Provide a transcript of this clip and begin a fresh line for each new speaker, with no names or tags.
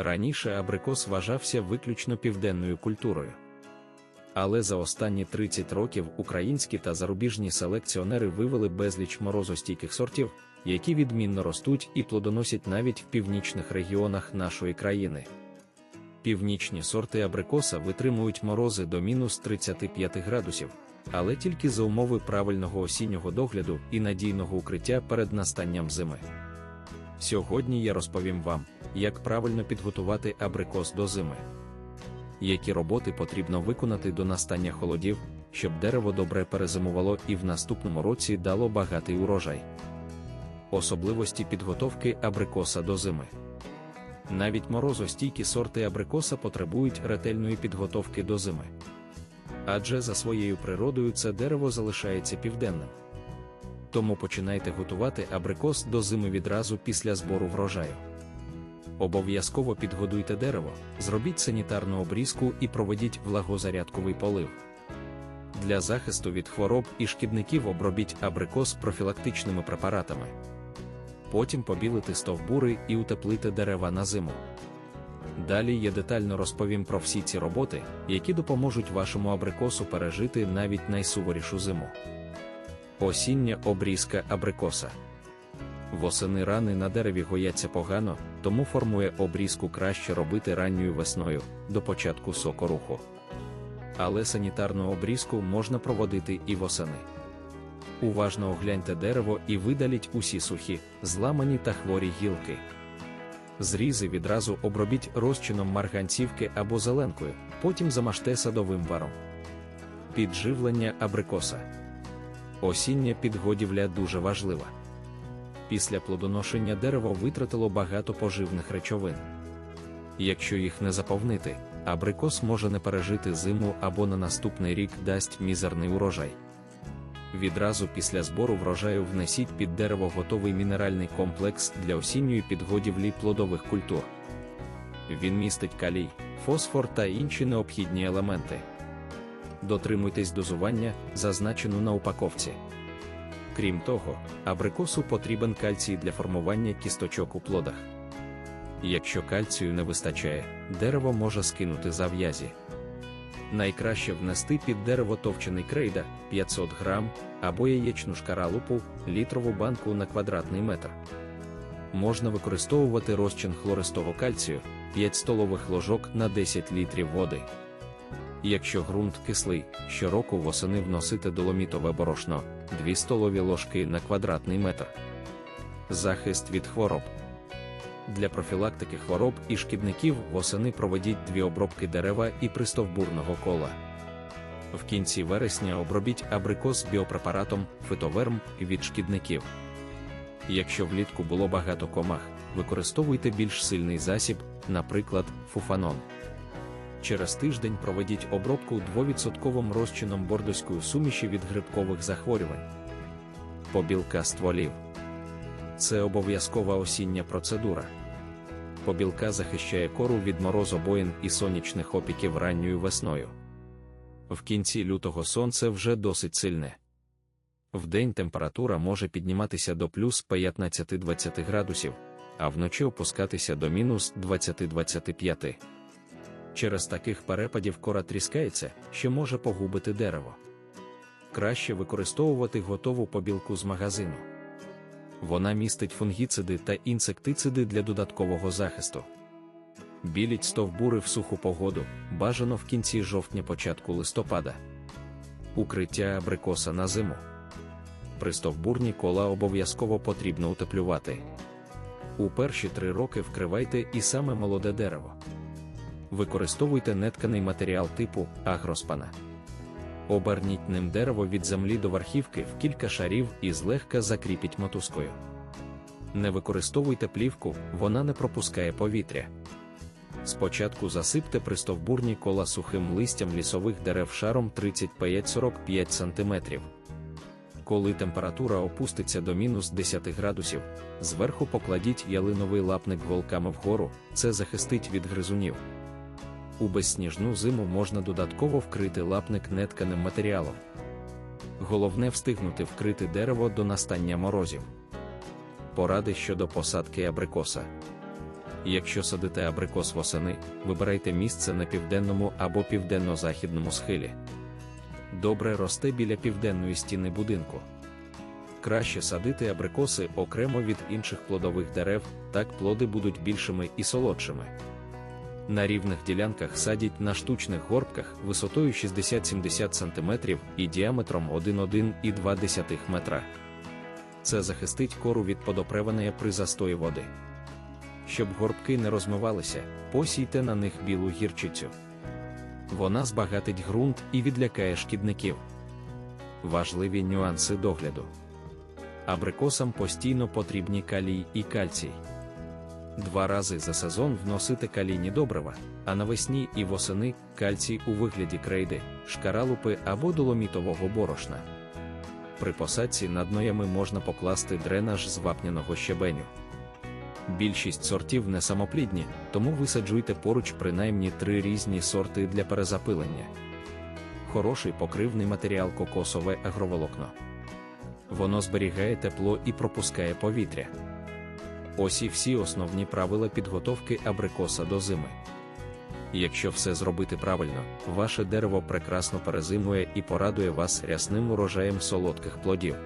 Раніше абрикос вважався виключно південною культурою. Але за останні 30 років українські та зарубіжні селекціонери вивели безліч морозостійких сортів, які відмінно ростуть і плодоносять навіть в північних регіонах нашої країни. Північні сорти абрикоса витримують морози до мінус 35 градусів, але тільки за умови правильного осіннього догляду і надійного укриття перед настанням зими. Сьогодні я розповім вам, як правильно підготувати абрикос до зими. Які роботи потрібно виконати до настання холодів, щоб дерево добре перезимувало і в наступному році дало багатий урожай. Особливості підготовки абрикоса до зими. Навіть морозостійкі сорти абрикоса потребують ретельної підготовки до зими. Адже за своєю природою це дерево залишається південним. Тому починайте готувати абрикос до зими відразу після збору врожаю. Обов'язково підгодуйте дерево, зробіть санітарну обрізку і проведіть влагозарядковий полив. Для захисту від хвороб і шкідників обробіть абрикос профілактичними препаратами. Потім побілити стовбури і утеплити дерева на зиму. Далі я детально розповім про всі ці роботи, які допоможуть вашому абрикосу пережити навіть найсуворішу зиму. Осіння обрізка абрикоса. Восени рани на дереві гояться погано, тому формує обрізку краще робити ранньою весною до початку сокоруху. Але санітарну обрізку можна проводити і восени. Уважно огляньте дерево і видаліть усі сухі, зламані та хворі гілки. Зрізи відразу обробіть розчином марганцівки або зеленкою, потім замажте садовим варом. Підживлення абрикоса. Осіння підгодівля дуже важлива. Після плодоношення дерево витратило багато поживних речовин. Якщо їх не заповнити, абрикос може не пережити зиму або на наступний рік дасть мізерний урожай. Відразу після збору врожаю внесіть під дерево готовий мінеральний комплекс для осінньої підгодівлі плодових культур. Він містить калій, фосфор та інші необхідні елементи. Дотримуйтесь дозування, зазначену на упаковці. Крім того, абрикосу потрібен кальцій для формування кісточок у плодах. Якщо кальцію не вистачає, дерево може скинути зав'язі. Найкраще внести під дерево товчений крейда 500 грам або яєчну шкаралупу літрову банку на квадратний метр. Можна використовувати розчин хлористого кальцію 5 столових ложок на 10 літрів води. Якщо ґрунт кислий, щороку восени вносити доломітове борошно 2 столові ложки на квадратний метр. Захист від хвороб. Для профілактики хвороб і шкідників восени проведіть дві обробки дерева і пристовбурного кола. В кінці вересня обробіть абрикос біопрепаратом фитоверм від шкідників. Якщо влітку було багато комах, використовуйте більш сильний засіб, наприклад, фуфанон. Через тиждень проведіть обробку 2% розчином бордоської суміші від грибкових захворювань. Побілка стволів. Це обов'язкова осіння процедура. Побілка захищає кору від морозобоїн і сонячних опіків ранньою весною. В кінці лютого сонце вже досить сильне. Вдень температура може підніматися до плюс 15-20 градусів, а вночі опускатися до мінус 20-25. Через таких перепадів кора тріскається, що може погубити дерево. Краще використовувати готову побілку з магазину. Вона містить фунгіциди та інсектициди для додаткового захисту. Біліть стовбури в суху погоду, бажано в кінці жовтня-початку листопада. Укриття абрикоса на зиму. Пристовбурні кола обов'язково потрібно утеплювати. У перші три роки вкривайте і саме молоде дерево. Використовуйте нетканий матеріал типу агроспана. Оберніть ним дерево від землі до верхівки в кілька шарів і злегка закріпіть мотузкою. Не використовуйте плівку, вона не пропускає повітря. Спочатку засипте пристовбурні кола сухим листям лісових дерев шаром 35-45 см. Коли температура опуститься до мінус 10 градусів, зверху покладіть ялиновий лапник голками вгору, це захистить від гризунів. У безсніжну зиму можна додатково вкрити лапник нетканим матеріалом. Головне встигнути вкрити дерево до настання морозів. Поради щодо посадки абрикоса. Якщо садите абрикос восени, вибирайте місце на південному або південно-західному схилі. Добре росте біля південної стіни будинку. Краще садити абрикоси окремо від інших плодових дерев, так плоди будуть більшими і солодшими. На рівних ділянках садять на штучних горбках висотою 60-70 см і діаметром 1,1,2 метра. Це захистить кору від подопревання при застої води. Щоб горбки не розмивалися, посійте на них білу гірчицю. Вона збагатить ґрунт і відлякає шкідників. Важливі нюанси догляду. Абрикосам постійно потрібні калій і кальцій. Два рази за сезон вносити калійні добрива, а навесні і восени кальцій у вигляді крейди, шкаралупи або доломітового борошна. При посадці над ноями можна покласти дренаж з вапняного щебеню. Більшість сортів не самоплідні, тому висаджуйте поруч принаймні три різні сорти для перезапилення. Хороший покривний матеріал кокосове агроволокно. Воно зберігає тепло і пропускає повітря. Ось і всі основні правила підготовки абрикоса до зими. Якщо все зробити правильно, ваше дерево прекрасно перезимує і порадує вас рясним урожаєм солодких плодів.